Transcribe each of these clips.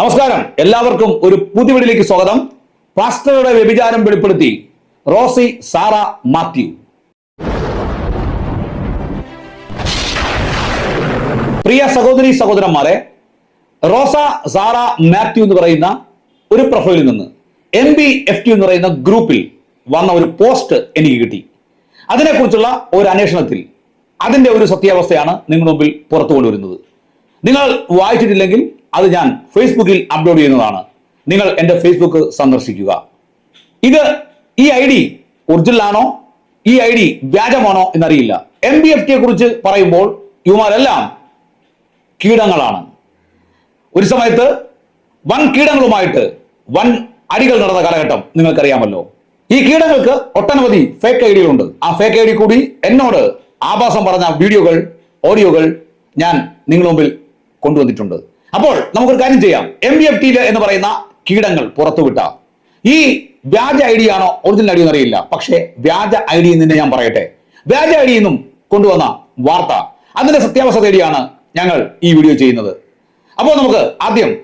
നമസ്കാരം. എല്ലാവർക്കും ഒരു പുതുവിടിലേക്ക് സ്വാഗതം. പാസ്റ്ററുടെ വ്യഭിചാരം വെളിപ്പെടുത്തി റോസി സാറ മാത്യു. പ്രിയ സഹോദരി സഹോദരന്മാരെ റോസ സാറ മാത്യു എന്ന് പറയുന്ന ഒരു പ്രൊഫൈലിൽ നിന്ന് എം ബി എഫ് ടി എന്ന് പറയുന്ന ഗ്രൂപ്പിൽ വന്ന ഒരു പോസ്റ്റ് എനിക്ക് കിട്ടി. അതിനെക്കുറിച്ചുള്ള ഒരു അന്വേഷണത്തിൽ അതിന്റെ ഒരു സത്യാവസ്ഥയാണ് നിങ്ങളുടെ മുമ്പിൽ പുറത്തു കൊണ്ടുവരുന്നത് നിങ്ങൾ വായിച്ചിട്ടില്ലെങ്കിൽ അത് ഞാൻ ഫേസ്ബുക്കിൽ അപ്ലോഡ് ചെയ്യുന്നതാണ്. നിങ്ങൾ എന്റെ ഫേസ്ബുക്ക് സന്ദർശിക്കുക. ഇത് ഈ ഐ ഡി ഒറിജിനലാണോ? ഈ ഐ ഡി വ്യാജമാണോ എന്നറിയില്ല. എം ബി എഫ് ടിയെ കുറിച്ച് പറയുമ്പോൾ ഇവമാരെല്ലാം കീടങ്ങളാണ്. ഒരു സമയത്ത് വൻ കീടങ്ങളുമായിട്ട് വൻ അടികൾ നടന്ന കാലഘട്ടം നിങ്ങൾക്കറിയാമല്ലോ. ഈ കീടങ്ങൾക്ക് ഒട്ടനവധി ഫേക്ക് ഐ ഡികളുണ്ട് ആ ഫേക്ക് ഐ ഡി കൂടി എന്നോട് ആഭാസം പറഞ്ഞ വീഡിയോകൾ ഓഡിയോകൾ ഞാൻ നിങ്ങളുടെ മുമ്പിൽ കൊണ്ടുവന്നിട്ടുണ്ട്. അപ്പോൾ നമുക്കൊരു കാര്യം ചെയ്യാം. എം ബി എഫ് ടി എന്ന് പറയുന്ന കീടങ്ങൾ പുറത്തുവിട്ട. ഈ വ്യാജ ഐ ഡി ആണോ? ഒറിജിനൽ ഐ ഡി എന്നറിയില്ല പക്ഷേ വ്യാജ ഐ ഡി എന്ന് ഞാൻ പറയട്ടെ. വ്യാജ ഐ ഡി എന്നും കൊണ്ടുവന്ന വാർത്ത. അതിന്റെ സത്യാവസ്ഥ തേടിയാണ് ഞങ്ങൾ ഈ വീഡിയോ ചെയ്യുന്നത്. അപ്പോൾ നമുക്ക് ആദ്യം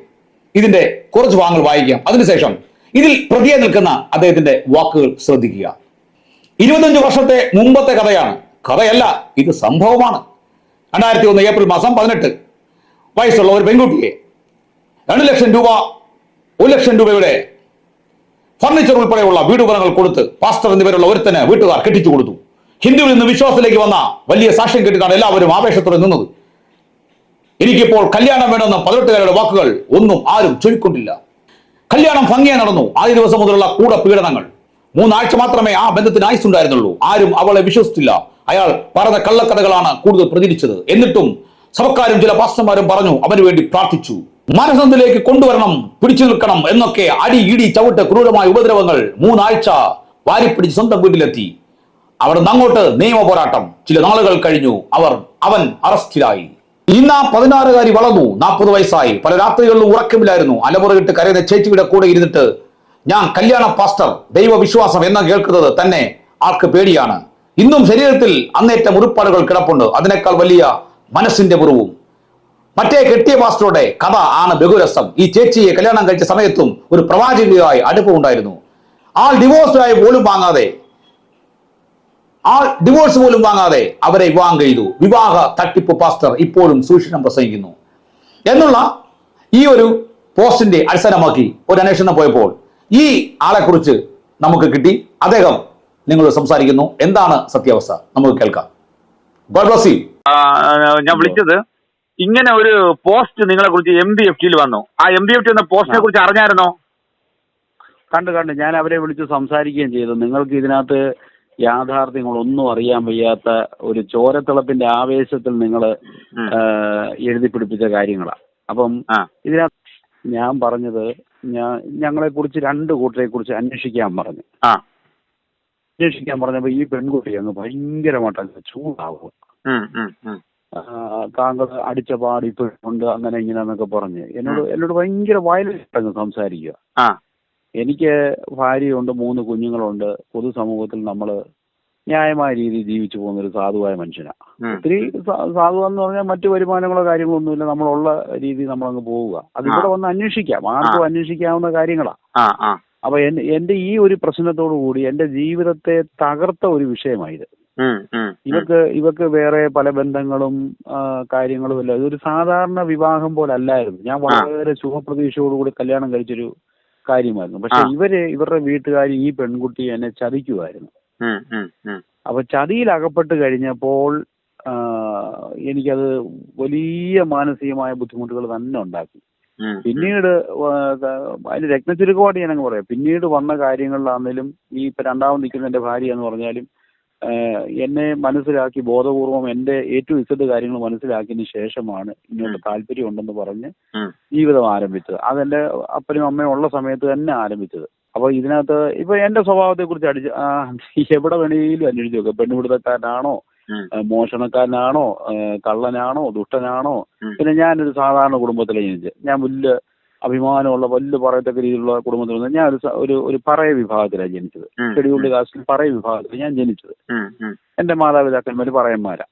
ഇതിന്റെ കുറച്ച് ഭാഗങ്ങൾ വായിക്കാം. അതിനുശേഷം ഇതിൽ പ്രതിയെ നിൽക്കുന്ന അദ്ദേഹത്തിന്റെ വാക്കുകൾ ശ്രദ്ധിക്കുക. ഇരുപത്തഞ്ച് വർഷത്തെ മുമ്പത്തെ കഥയാണ്. കഥയല്ല ഇത് സംഭവമാണ്. രണ്ടായിരത്തി ഒന്ന് ഏപ്രിൽ മാസം പതിനെട്ട്. വയസ്സുള്ള ഒരു പെൺകുട്ടിയെ രണ്ട് ലക്ഷം രൂപ ഒരു ലക്ഷം രൂപയുടെ ഫർണിച്ചർ ഉൾപ്പെടെയുള്ള വീടുപകരണങ്ങൾ കൊടുത്ത് പാസ്റ്റർ എന്നിവരുള്ള ഒരുത്തന് വീട്ടുകാർ കെട്ടിച്ചു കൊടുത്തു. ഹിന്ദുവിൽ നിന്ന് വിശ്വാസത്തിലേക്ക് വന്ന വലിയ സാക്ഷ്യം കെട്ടിട്ടാണ് എല്ലാവരും ആവേശത്തോടെ നിന്നത്. എനിക്കിപ്പോൾ കല്യാണം വേണമെന്ന പതിനെട്ടുകാരുടെ വാക്കുകൾ ഒന്നും ആരും ചൊല്ലിക്കൊണ്ടില്ല. കല്യാണം ഭംഗിയായി നടന്നു. ആദ്യ ദിവസം മുതലുള്ള കൂട പീഡനങ്ങൾ. മൂന്നാഴ്ച മാത്രമേ ആ ബന്ധത്തിന് ആയുസ് ഉണ്ടായിരുന്നുള്ളൂ. ആരും അവളെ വിശ്വസിച്ചില്ല. അയാൾ പറഞ്ഞ കള്ളക്കഥകളാണ് കൂടുതൽ പ്രചരിച്ചത്. എന്നിട്ടും സഭക്കാരും ചില പാസ്റ്റർമാരും പറഞ്ഞു അവന് വേണ്ടി പ്രാർത്ഥിച്ചു. മാനസത്തിലേക്ക് കൊണ്ടുവരണം പിടിച്ചു നിൽക്കണം എന്നൊക്കെ അടി ഇടി ചവിട്ട് ക്രൂരമായ ഉപദ്രവങ്ങൾ മൂന്നാഴ്ച വാരിപ്പിടിച്ച് സ്വന്തം വീട്ടിലെത്തി. അവിടെ അങ്ങോട്ട് നിയമ പോരാട്ടം. ചില നാളുകൾ കഴിഞ്ഞു. അവർ അവൻ അറസ്റ്റിലായി. ഇന്ന് ആ പതിനാറുകാരി വളർന്നു. നാൽപ്പത് വയസ്സായി. പല രാത്രികളിലും ഉറക്കമില്ലായിരുന്നു. അലമുറയിട്ട് കരയുന്ന ചേച്ചിയുടെ കൂടെ ഇരുന്നിട്ട് ഞാൻ കല്യാണ പാസ്റ്റർ ദൈവവിശ്വാസം എന്ന കേൾക്കുന്നത് തന്നെ ആൾക്ക് പേടിയാണ്. ഇന്നും ശരീരത്തിൽ അന്നേറ്റ മുറിപ്പാടുകൾ കിടപ്പുണ്ട്. അതിനേക്കാൾ വലിയ മനസ്സിന്റെ മുറിവും മറ്റേ കെട്ടിയ പാസ്റ്ററുടെ കഥ ആണ് ബഹുരസം. ഈ ചേച്ചിയെ കല്യാണം കഴിച്ച സമയത്തും ഒരു പ്രവാചകയായി അടുപ്പമുണ്ടായിരുന്നു ആൾ ഡിവോഴ്സായി പോലും വാങ്ങാതെ ആൾ ഡിവോഴ്സ് പോലും വാങ്ങാതെ അവരെ വിവാഹം ചെയ്തു. വിവാഹ തട്ടിപ്പ് പാസ്റ്റർ ഇപ്പോഴും സൂക്ഷണം പ്രസംഗിക്കുന്നു. എന്നുള്ള ഈ ഒരു പോസ്റ്റിന്റെ അടിസ്ഥാനമാക്കി ഒരു അന്വേഷണം പോയപ്പോൾ ഈ ആളെക്കുറിച്ച് നമുക്ക് കിട്ടി. അദ്ദേഹം നിങ്ങൾ സംസാരിക്കുന്നു. എന്താണ് സത്യാവസ്ഥ? നമുക്ക് കേൾക്കാം. ഞാൻ വിളിച്ചത് ഇങ്ങനെ ഒരു പോസ്റ്റ് നിങ്ങളെ കുറിച്ച് എം ബി എഫ് ടിയിൽ വന്നു. ആ എം ബി എഫ് ടി എന്ന പോസ്റ്റിനെ കുറിച്ച് അറിഞ്ഞായിരുന്നോ? കണ്ടു കണ്ടു. ഞാൻ അവരെ വിളിച്ച് സംസാരിക്കുകയും ചെയ്തു. നിങ്ങൾക്ക് ഇതിനകത്ത് യാഥാർത്ഥ്യങ്ങളൊന്നും അറിയാൻ വയ്യാത്ത ഒരു ചോരത്തിളപ്പിന്റെ ആവേശത്തിൽ നിങ്ങൾ. എഴുതി പിടിപ്പിച്ച കാര്യങ്ങളാണ് അപ്പം ഇതിനകത്ത് ഞാൻ പറഞ്ഞത് ഞാൻ ഞങ്ങളെ കുറിച്ച് രണ്ട് കൂട്ടരെ കുറിച്ച് അന്വേഷിക്കാൻ പറഞ്ഞു. ആ. അന്വേഷിക്കാൻ പറഞ്ഞപ്പോൾ ഈ പെൺകുട്ടി അങ്ങ് ഭയങ്കരമായിട്ട് അങ്ങ് ചൂടാവുക താങ്കൾ അടിച്ച പാടി ഇപ്പോഴുണ്ട് അങ്ങനെ ഇങ്ങനെ എന്നൊക്കെ പറഞ്ഞ്. എന്നോട് എന്നോട് ഭയങ്കര വയലന്റ് അങ്ങ് സംസാരിക്കുക എനിക്ക് ഭാര്യയുണ്ട് മൂന്ന് കുഞ്ഞുങ്ങളുണ്ട്. പൊതുസമൂഹത്തിൽ നമ്മൾ ന്യായമായ രീതിയിൽ ജീവിച്ചു പോകുന്ന ഒരു സാധുവായ മനുഷ്യനാണ് ഉം. ഒത്തിരി സാധുവ എന്ന് പറഞ്ഞാൽ മറ്റു വരുമാനങ്ങളോ കാര്യങ്ങളോ ഒന്നുമില്ല നമ്മളുള്ള രീതി നമ്മളങ്ങ് പോവുക. അത് ഇവിടെ വന്ന് അന്വേഷിക്കാം. ആർക്കും അന്വേഷിക്കാവുന്ന കാര്യങ്ങളാണ് എന്റെ അപ്പൊ എൻ- എന്റെ ഈ ഒരു പ്രശ്നത്തോടു കൂടി എന്റെ ജീവിതത്തെ തകർത്ത ഒരു വിഷയമായത്. ഇവക്ക് ഇവക്ക് വേറെ പല ബന്ധങ്ങളും കാര്യങ്ങളും ഇല്ല. ഇതൊരു സാധാരണ വിവാഹം പോലെ അല്ലായിരുന്നു ഞാൻ വളരെ ശുഭപ്രതീക്ഷയോടുകൂടി കല്യാണം കഴിച്ചൊരു കാര്യമായിരുന്നു. പക്ഷെ ഇവർ ഇവരുടെ വീട്ടുകാർ ഈ പെൺകുട്ടി എന്നെ ചതിക്കുമായിരുന്നു. അപ്പൊ ചതിയിൽ അകപ്പെട്ട് കഴിഞ്ഞപ്പോൾ എനിക്കത് വലിയ മാനസികമായ ബുദ്ധിമുട്ടുകൾ തന്നെ ഉണ്ടാക്കി. പിന്നീട് അതിന് രത്നചുരുക്കമായിട്ട് ഞാനങ്ങ് പറയാം. പിന്നീട് വന്ന കാര്യങ്ങളിലാണെങ്കിലും ഈ ഇപ്പൊ രണ്ടാമത് നിൽക്കുന്ന എന്റെ ഭാര്യ എന്ന് പറഞ്ഞാലും എന്നെ മനസ്സിലാക്കി ബോധപൂർവം എന്റെ എ ടു ഇസഡ് കാര്യങ്ങൾ മനസ്സിലാക്കിയതിന് ശേഷമാണ് ഇങ്ങോട്ട് താല്പര്യം ഉണ്ടെന്ന് പറഞ്ഞ്. ജീവിതം ആരംഭിച്ചത്. അതെന്റെ അപ്പനും അമ്മയും ഉള്ള സമയത്ത് തന്നെ ആരംഭിച്ചത്. അപ്പൊ ഇതിനകത്ത് ഇപ്പൊ എന്റെ സ്വഭാവത്തെ കുറിച്ച് അടിച്ച് ആ, എവിടെ വേണമെങ്കിലും അന്വേഷിച്ച് നോക്കാം. പെണ്ണുപിടുത്തക്കാരനാണോ മോഷണക്കാരനാണോ കള്ളനാണോ ദുഷ്ടനാണോ. പിന്നെ ഞാനൊരു സാധാരണ കുടുംബത്തിലെ ജനിച്ചത്. ഞാൻ വലിയ അഭിമാനമുള്ള വല്ല് പറയത്തക്ക രീതിയിലുള്ള കുടുംബത്തിൽ നിന്ന് ഞാൻ ഒരു ഒരു പറയ വിഭാഗത്തിലാണ് ജനിച്ചത്. ചെടിയുള്ളി ഷെഡ്യൂൾഡ് കാസ്റ്റിൽ പറയ വിഭാഗത്തിൽ ഞാൻ ജനിച്ചത്. എന്റെ മാതാപിതാക്കന്മാർ പറയന്മാരാ.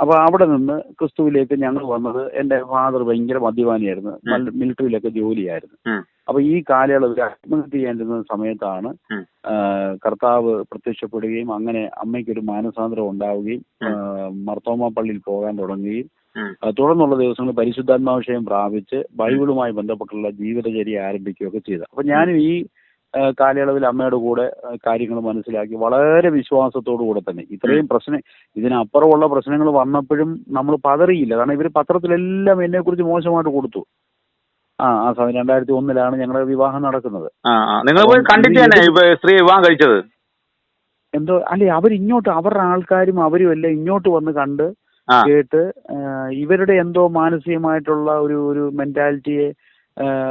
അപ്പൊ അവിടെ നിന്ന് ക്രിസ്തുവിലേക്ക് ഞങ്ങൾ വന്നത് എന്റെ ഫാദർ ഭയങ്കര മദ്യപാനിയായിരുന്നു. മിലിറ്ററിയിലൊക്കെ ജോലിയായിരുന്നു. അപ്പൊ ഈ കാലയളവിൽ ആത്മഹത്യ ചെയ്യാനിരുന്ന സമയത്താണ് കർത്താവ് പ്രത്യക്ഷപ്പെടുകയും അങ്ങനെ അമ്മയ്ക്കൊരു മാനസാന്തരം ഉണ്ടാവുകയും മർത്തോമ പള്ളിയിൽ പോകാൻ തുടങ്ങുകയും തുടർന്നുള്ള ദിവസങ്ങളിൽ പരിശുദ്ധാത്മാവിഷയം പ്രാപിച്ച് ബൈബിളുമായി ബന്ധപ്പെട്ടുള്ള ജീവിതചര്യ ആരംഭിക്കുകയൊക്കെ ചെയ്തു. അപ്പൊ ഞാനും ഈ കാലയളവിൽ അമ്മയുടെ കൂടെ കാര്യങ്ങൾ മനസ്സിലാക്കി വളരെ വിശ്വാസത്തോടു കൂടെ തന്നെ ഇത്രയും പ്രശ്നം ഇതിനപ്പുറമുള്ള പ്രശ്നങ്ങൾ വന്നപ്പോഴും നമ്മൾ പതറിയില്ല. കാരണം ഇവർ പത്രത്തിലെല്ലാം എന്നെ കുറിച്ച് മോശമായിട്ട് കൊടുത്തു. ആ ആ സമയം രണ്ടായിരത്തി ഒന്നിലാണ് ഞങ്ങളുടെ വിവാഹം നടക്കുന്നത്. നിങ്ങൾ പോയി കണ്ടിട്ട് സ്ത്രീ വിവാഹം കഴിച്ചത്? എന്തോ അല്ലെ അവരിങ്ങോട്ട് അവരുടെ ആൾക്കാരും അവരും എല്ലാം ഇങ്ങോട്ട് വന്ന് കണ്ട്. കേട്ട് ഇവരുടെ എന്തോ മാനസികമായിട്ടുള്ള ഒരു ഒരു മെന്റാലിറ്റിയെ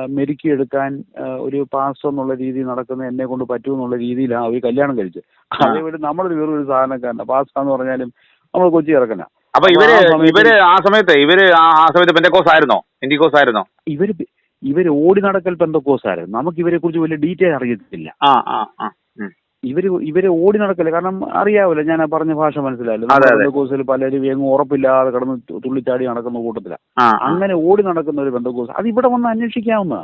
മെരുക്കിയെടുക്കാൻ ഒരു പാസ് എന്നുള്ള രീതി നടക്കുന്ന എന്നെ കൊണ്ട് പറ്റുമെന്നുള്ള രീതിയിലാണ് അവർ കല്യാണം കഴിച്ചത്. അതേപോലെ നമ്മളൊരു വെറും ഒരു സാധനക്കാരനാണ് പാസ് എന്ന് പറഞ്ഞാലും നമ്മൾ കൊച്ചി ഇറക്കന അപ്പൊ ഇവർ ഇവർ ആ സമയത്ത് ഇവർ ആ സമയത്ത് പെന്തക്കോസ് ആയിരുന്നോ ഇൻഡിക്കോസ് ആയിരുന്നോ ഇവർ ഇവർ ഓടി നടക്കൽ പെന്തക്കോസ് ആയിരുന്നു നമുക്ക് ഇവരെ കുറിച്ച് വലിയ ഡീറ്റെയിൽ അറിയത്തില്ല. ആ ആ ആ. ഉം. ഇവർ ഇവർ ഓടി നടക്കില്ല? കാരണം അറിയാവല്ലോ ഞാൻ ആ പറഞ്ഞ ഭാഷ മനസ്സിലായല്ലോ. ബന്ധുക്കോസിൽ പലരും എങ്ങും ഉറപ്പില്ലാതെ കടന്ന് തുള്ളിച്ചാടി നടക്കുന്ന കൂട്ടത്തില. അങ്ങനെ ഓടി നടക്കുന്ന ഒരു ബന്ധുക്കോസ് അത് ഇവിടെ വന്ന് അന്വേഷിക്കാവുന്നതാ.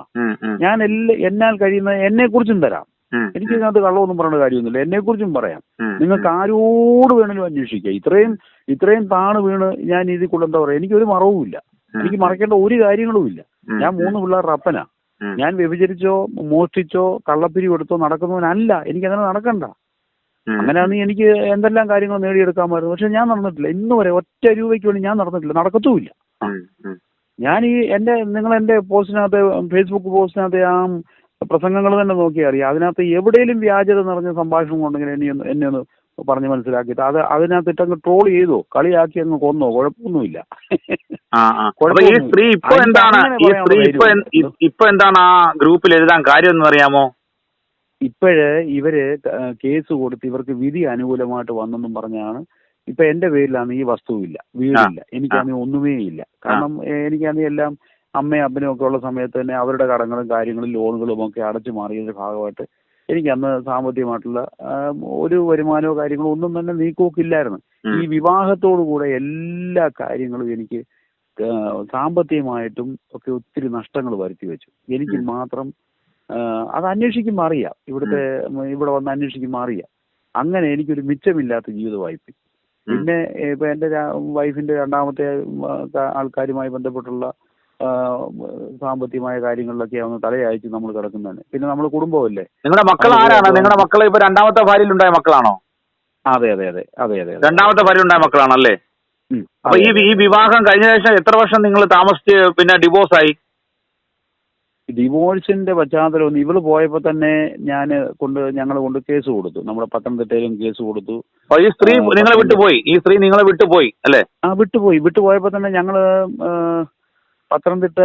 ഞാൻ എല്ലാ എന്നാൽ കഴിയുന്ന എന്നെ കുറിച്ചും തരാം എനിക്ക് ഇതിനകത്ത് കള്ളമൊന്നും പറയേണ്ട കാര്യമൊന്നുമില്ല. എന്നെ കുറിച്ചും പറയാം നിങ്ങൾക്ക് ആരോട് വേണമെങ്കിലും അന്വേഷിക്കാം. ഇത്രയും ഇത്രയും താണ് വീണ് ഞാൻ ഇതിൽ കൂടെ എന്താ പറയാ? എനിക്കൊരു മറവുമില്ല. എനിക്ക് മറക്കേണ്ട ഒരു കാര്യങ്ങളും ഇല്ല ഞാൻ മൂന്ന് പിള്ളേരുടെ അപ്പനാ. ഞാൻ വ്യഭിചരിച്ചോ മോഷ്ടിച്ചോ കള്ളപ്പിരി കൊടുത്തോ നടക്കുന്നവനല്ല. എനിക്ക് അങ്ങനെ നടക്കണ്ട അങ്ങനെയാണ് അങ്ങനെയാണെങ്കിൽ എനിക്ക് എന്തെല്ലാം കാര്യങ്ങൾ നേടിയെടുക്കാമായിരുന്നു. പക്ഷെ ഞാൻ നടന്നിട്ടില്ല. ഇന്ന് വരെ ഒറ്റ രൂപയ്ക്ക് വേണ്ടി ഞാൻ നടന്നിട്ടില്ല. നടക്കത്തുമില്ല. ഞാൻ ഈ എന്റെ നിങ്ങൾ എന്റെ പോസ്റ്റിനകത്ത് ഫേസ്ബുക്ക് പോസ്റ്റിനകത്ത് ആ പ്രസംഗങ്ങൾ തന്നെ നോക്കിയാൽ അറിയാം. അതിനകത്ത് എവിടെയെങ്കിലും വ്യാജത നിറഞ്ഞ സംഭാഷണം ഉണ്ടെങ്കിൽ എന്നെ ഒന്ന് എന്നെ ഒന്ന് പറഞ്ഞ് മനസ്സിലാക്കിയിട്ട്. അത് അതിനകത്ത് അങ്ങ് ട്രോൾ ചെയ്തോ. കളിയാക്കി അങ്ങ് കൊന്നോ. കുഴപ്പമൊന്നുമില്ല. ഈ. സ്ത്രീ ഇപ്പൊ എന്താണ്? ഈ സ്ത്രീ ഇപ്പൊ ഇപ്പൊ എന്താണ് ആ ഗ്രൂപ്പിൽ എഴുതാൻ കാര്യം എന്ന് അറിയാമോ? ഇപ്പോഴ് ഇവർ കേസ് കൊടുത്ത് ഇവർക്ക് വിധി അനുകൂലമായിട്ട് വന്നെന്നും പറഞ്ഞാണ് ഇപ്പൊ എന്റെ പേരിലാണ് ഈ വസ്തുവില്ല. വീടില്ല. എനിക്കാണെങ്കിൽ ഒന്നുമേ ഇല്ല കാരണം എനിക്കാണെങ്കിൽ എല്ലാം അമ്മയും അപ്പനും ഒക്കെ ഉള്ള സമയത്ത് തന്നെ അവരുടെ കടങ്ങളും കാര്യങ്ങളും ലോണുകളും ഒക്കെ അടച്ചു മാറിയതിന്റെ ഭാഗമായിട്ട് എനിക്ക് അന്ന് സാമ്പത്തികമായിട്ടുള്ള ഒരു വരുമാനമോ കാര്യങ്ങളോ ഒന്നും തന്നെ നീക്കുവോക്കില്ലായിരുന്നു. ഈ വിവാഹത്തോടു കൂടെ എല്ലാ കാര്യങ്ങളും എനിക്ക് സാമ്പത്തികമായിട്ടും ഒക്കെ ഒത്തിരി നഷ്ടങ്ങൾ വരുത്തി വെച്ചു എനിക്ക് മാത്രം അത് അന്വേഷിക്കുമ്പോൾ അറിയാം. ഇവിടുത്തെ ഇവിടെ വന്ന് അന്വേഷിക്കുമ്പോൾ അറിയാം. അങ്ങനെ എനിക്കൊരു മിച്ചമില്ലാത്ത ജീവിതമായിപ്പോയി വായ്പ പിന്നെ ഇപ്പൊ എന്റെ വൈഫിന്റെ രണ്ടാമത്തെ ആൾക്കാരുമായി ബന്ധപ്പെട്ടുള്ള സാമ്പത്തികമായ കാര്യങ്ങളിലൊക്കെ ഒന്ന് തലയായിച്ച് നമ്മൾ കിടക്കുന്നതാണ്. പിന്നെ നമ്മൾ കുടുംബമല്ലേ നിങ്ങളുടെ മക്കൾ ആരാണ്? നിങ്ങളുടെ മക്കൾ ഇപ്പൊ രണ്ടാമത്തെ ഭാര്യയിലുണ്ടായ മക്കളാണോ? അതെ അതെ അതെ അതെ അതെ. രണ്ടാമത്തെ ഭാര്യയിലുണ്ടായ മക്കളാണല്ലേ? അല്ലേ അപ്പൊ ഈ ഈ വിവാഹം കഴിഞ്ഞ ശേഷം എത്ര വർഷം നിങ്ങൾ താമസിച്ച് പിന്നെ ഡിവോഴ്സ് ആയി ഡിവോഴ്സിന്റെ പശ്ചാത്തലം ഇവൾ പോയപ്പോ തന്നെ ഞാൻ കൊണ്ട് ഞങ്ങൾ കൊണ്ട് കേസ് കൊടുത്തു. നമ്മുടെ പത്തനംതിട്ടയിലും കേസ് കൊടുത്തു. ഈ സ്ത്രീ നിങ്ങളെ വിട്ടുപോയി. ഈ സ്ത്രീ നിങ്ങളെ വിട്ടുപോയി അല്ലേ? ആ വിട്ടുപോയി. വിട്ടുപോയപ്പോ തന്നെ ഞങ്ങൾ പത്തനംതിട്ട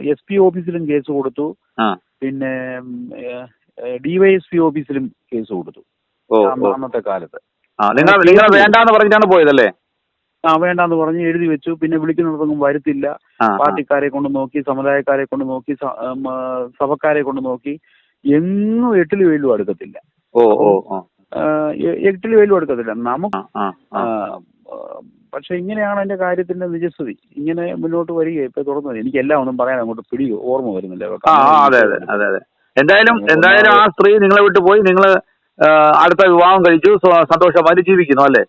എസ് പി ഓഫീസിലും കേസ് കൊടുത്തു. പിന്നെ ഡിവൈഎസ്പി ഓഫീസിലും കേസ് കൊടുത്തു. അന്നത്തെ കാലത്ത്. നിങ്ങൾ. വേണ്ടാന്ന് പറഞ്ഞിട്ടാണ് പോയതല്ലേ? ആ വേണ്ടാന്ന് പറഞ്ഞ് എഴുതി വെച്ചു. പിന്നെ വിളിക്കുന്നിടത്തൊന്നും വരുത്തില്ല. പാർട്ടിക്കാരെ കൊണ്ട് നോക്കി സമുദായക്കാരെ കൊണ്ട് നോക്കി സഭക്കാരെ കൊണ്ട് നോക്കി എങ്ങും എട്ടിൽ വെയിലും അടുക്കത്തില്ല. ഓ ഓ ഓ. ആ, എ- അടുക്കത്തില്ല. നമുക്ക് പക്ഷെ ഇങ്ങനെയാണ് എന്റെ കാര്യത്തിന്റെ നിജസ്ഥിതി ഇങ്ങനെ മുന്നോട്ട് വരിക ഇപ്പൊ തുറന്നു എനിക്ക് എല്ലാം ഒന്നും പറയാൻ അങ്ങോട്ട് പിടി ഓർമ്മ വരുന്നില്ല. ആ അതെ അതെ അതെ അതെ. എന്തായാലും എന്തായാലും ആ സ്ത്രീ നിങ്ങളെ വിട്ടു പോയി. നിങ്ങൾ അടുത്ത വിവാഹം കഴിച്ചു സന്തോഷമായി ജീവിക്കുന്നു അല്ലേ?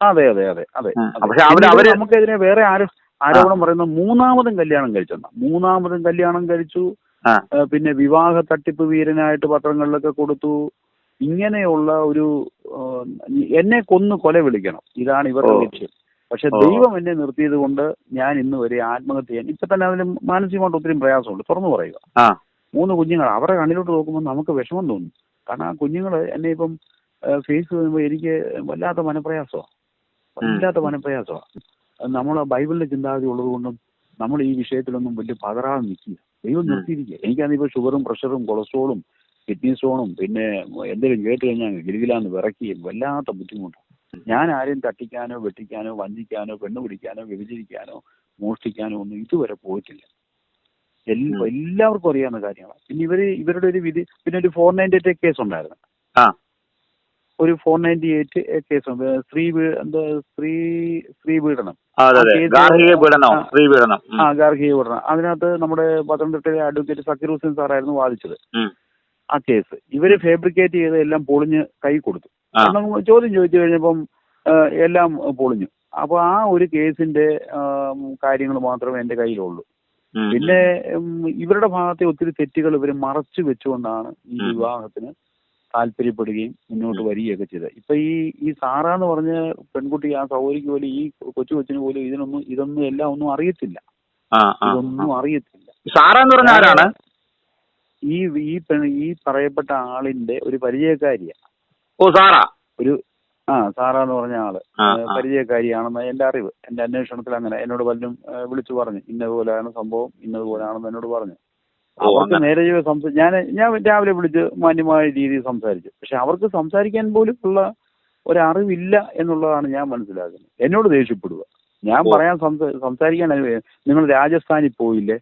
അതെ അതെ അതെ അതെ. പക്ഷെ അവർ അവർ നമുക്കെതിരെ വേറെ ആരും ആരോപണം പറയുന്ന. മൂന്നാമതും കല്യാണം കഴിച്ചെന്ന. മൂന്നാമതും കല്യാണം കഴിച്ചു. പിന്നെ വിവാഹ തട്ടിപ്പ് വീരനായിട്ട് പത്രങ്ങളിലൊക്കെ കൊടുത്തു. ഇങ്ങനെയുള്ള ഒരു എന്നെ കൊന്ന് കൊല വിളിക്കണം. ഇതാണ് ഇവരുടെ. ലക്ഷ്യം. പക്ഷെ ദൈവം എന്നെ നിർത്തിയത് കൊണ്ട് ഞാൻ ഇന്ന് വരെ ആത്മഹത്യ ചെയ്യാൻ ഇപ്പൊ തന്നെ അതിന് മാനസികമായിട്ട് ഒത്തിരി പ്രയാസമുണ്ട്. തുറന്നു പറയുക. മൂന്ന് കുഞ്ഞുങ്ങൾ അവരുടെ കണ്ണിലോട്ട് നോക്കുമ്പോൾ നമുക്ക് വിഷമം തോന്നും. കാരണം ആ കുഞ്ഞുങ്ങൾ എന്നെ ഇപ്പം ഫേസ് ചെയ്യുമ്പോൾ എനിക്ക് വല്ലാത്ത മനപ്രയാസമാണ് വല്ലാത്ത മനപ്രയാസമാണ് നമ്മൾ ബൈബിളിന്റെ ചിന്താഗതി ഉള്ളത് കൊണ്ടും നമ്മൾ ഈ വിഷയത്തിലൊന്നും വലിയ പതറാതെ നിൽക്കുക ദൈവം. നിർത്തിയിരിക്കുക. എനിക്കാണെങ്കിൽ ഇപ്പോൾ ഷുഗറും പ്രഷറും കൊളസ്ട്രോളും കിഡ്നി സ്റ്റോണും പിന്നെ എന്തെങ്കിലും കേട്ട് കഴിഞ്ഞാൽ ഗിരികിലാന്ന് വിറക്കുകയും വല്ലാത്ത ബുദ്ധിമുട്ടാണ് ഞാൻ ആരെയും തട്ടിക്കാനോ വെട്ടിക്കാനോ വഞ്ചിക്കാനോ പെണ്ണ് പിടിക്കാനോ വിഭജിക്കാനോ മോഷ്ടിക്കാനോ ഒന്നും ഇതുവരെ പോയിട്ടില്ല. എല്ലാവർക്കും അറിയാവുന്ന കാര്യങ്ങളാണ് പിന്നെ ഇവർ ഇവരുടെ ഒരു വിധി പിന്നെ ഒരു ഫോർ നയന്റി എയ്റ്റ് കേസ് ഉണ്ടായിരുന്നു. ആ. ഒരു ഫോർ നയന്റി എയ്റ്റ് കേസ് സ്ത്രീ എന്താ സ്ത്രീ സ്ത്രീ പീഡനം. ഗാർഹിക. സ്ത്രീ പീഡനം. ആ ഗാർഹിക പീഡനം. അതിനകത്ത് നമ്മുടെ പത്തനംതിട്ടയിലെ അഡ്വക്കേറ്റ് സക്കീർ ഹുസൈൻ സാറായിരുന്നു വാദിച്ചത്. ആ കേസ്. ഇവർ ഫാബ്രിക്കേറ്റ് ചെയ്ത് എല്ലാം പൊളിഞ്ഞ് കൈ കൊടുത്തു. ചോദ്യം ചോദിച്ചു കഴിഞ്ഞപ്പം എല്ലാം പൊളിഞ്ഞു. അപ്പൊ ആ ഒരു കേസിന്റെ കാര്യങ്ങൾ മാത്രമേ എന്റെ കയ്യിലുള്ളൂ. പിന്നെ ഇവരുടെ ഭാഗത്തെ ഒത്തിരി തെറ്റുകൾ ഇവർ മറച്ചു വെച്ചുകൊണ്ടാണ് ഈ വിവാഹത്തിന് താല്പര്യപ്പെടുകയും മുന്നോട്ട് വരികയൊക്കെ ചെയ്തത്. ഇപ്പൊ ഈ ഈ സാറ എന്ന് പറഞ്ഞ പെൺകുട്ടി ആ സഹോദരിക്ക് പോലും ഈ കൊച്ചു കൊച്ചിന് പോലും ഇതിനൊന്നും ഇതൊന്നും എല്ലാം ഒന്നും അറിയത്തില്ല. ഇതൊന്നും അറിയത്തില്ല. സാറ എന്ന് പറഞ്ഞ ആരാണ്? ഈ ഈ ഈ പറയപ്പെട്ട ആളിന്റെ ഒരു പരിചയക്കാരിയാ. ഓ സാറാ? ഒരു ആ സാറാ എന്ന് പറഞ്ഞ ആൾ. പരിചയക്കാരിയാണെന്ന് എന്റെ അറിവ്. എന്റെ അന്വേഷണത്തിൽ അങ്ങനെ എന്നോട് പലരും വിളിച്ചു പറഞ്ഞു. ഇന്നതുപോലെയാണ് സംഭവം ഇന്നതുപോലെയാണെന്ന് എന്നോട് പറഞ്ഞു. അവർക്ക് നേരെ ചൊവ്വേ സംസാ ഞാൻ ഞാൻ രാവിലെ വിളിച്ച് മാന്യമായ രീതിയിൽ സംസാരിച്ചു. പക്ഷെ അവർക്ക് സംസാരിക്കാൻ പോലും ഉള്ള ഒരറിവില്ല എന്നുള്ളതാണ് ഞാൻ മനസ്സിലാക്കുന്നത്. എന്നോട് ദേഷ്യപ്പെടുക. ഞാൻ. പറയാൻ സംസാരിക്കാൻ നിങ്ങൾ രാജസ്ഥാനിൽ പോയില്ലേ?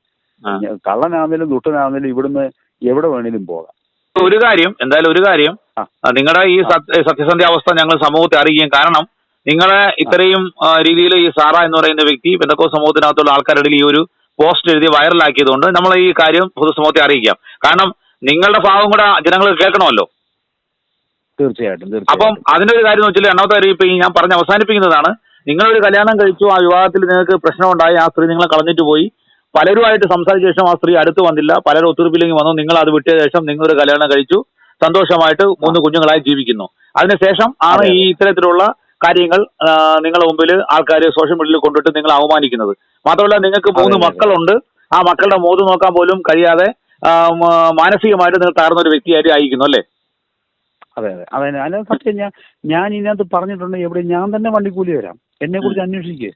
കള്ളനാന്നേലും ദുട്ടനാന്നേലും ഇവിടുന്ന് എവിടെ വേണേലും പോകാം. ഒരു കാര്യം എന്തായാലും ഒരു കാര്യം നിങ്ങളുടെ ഈ സത്യസന്ധ്യ അവസ്ഥ ഞങ്ങൾ സമൂഹത്തെ അറിയിക്കും കാരണം നിങ്ങളെ ഇത്രയും രീതിയിൽ ഈ സാറ എന്ന് പറയുന്ന വ്യക്തി ബന്ധക്കോ സമൂഹത്തിനകത്തുള്ള ആൾക്കാരുടെ ഈ ഒരു പോസ്റ്റ് എഴുതി വൈറലാക്കിയതുകൊണ്ട് നമ്മൾ ഈ കാര്യം പൊതുസമൂഹത്തെ അറിയിക്കാം. കാരണം നിങ്ങളുടെ ഭാഗം കൂടെ ജനങ്ങൾ കേൾക്കണമല്ലോ. തീർച്ചയായിട്ടും അപ്പം അതിന്റെ ഒരു കാര്യം വെച്ചാൽ എണ്ണത്തെ കാര്യം ഇപ്പൊ ഞാൻ പറഞ്ഞ് അവസാനിപ്പിക്കുന്നതാണ്. നിങ്ങളൊരു കല്യാണം കഴിച്ചു ആ വിവാഹത്തിൽ നിങ്ങൾക്ക് പ്രശ്നമുണ്ടായി ആ സ്ത്രീ നിങ്ങളെ കളഞ്ഞിട്ട് പോയി. പലരുമായിട്ട് സംസാരിച്ച ശേഷം ആ സ്ത്രീ അടുത്ത് വന്നില്ല. പലരും ഒത്തുതീർപ്പിലേക്ക് വന്നു. നിങ്ങൾ അത് വിട്ടിയ ശേഷം നിങ്ങളൊരു കല്യാണം കഴിച്ചു. സന്തോഷമായിട്ട് മൂന്ന് കുഞ്ഞുങ്ങളായി ജീവിക്കുന്നു. അതിനുശേഷം ആണ് ഈ ഇത്തരത്തിലുള്ള കാര്യങ്ങൾ നിങ്ങളുടെ മുമ്പിൽ ആൾക്കാർ സോഷ്യൽ മീഡിയയിൽ കൊണ്ടിട്ട് നിങ്ങൾ അവമാനിക്കുന്നത്. മാത്രമല്ല നിങ്ങൾക്ക് മൂന്ന്. മക്കളുണ്ട്. ആ മക്കളുടെ മോത് നോക്കാൻ പോലും കഴിയാതെ മാനസികമായിട്ട് നിങ്ങൾ തകർന്ന ഒരു വ്യക്തിയായിട്ട് ആയിരിക്കുന്നു അല്ലേ? അതെ അതെ. അതെ അല്ല സത്യം ഞാൻ ഞാൻ ഇതിനകത്ത് പറഞ്ഞിട്ടുണ്ട് എവിടെ ഞാൻ തന്നെ വണ്ടിക്കൂലി വരാം എന്നെ കുറിച്ച് അന്വേഷിക്കേ.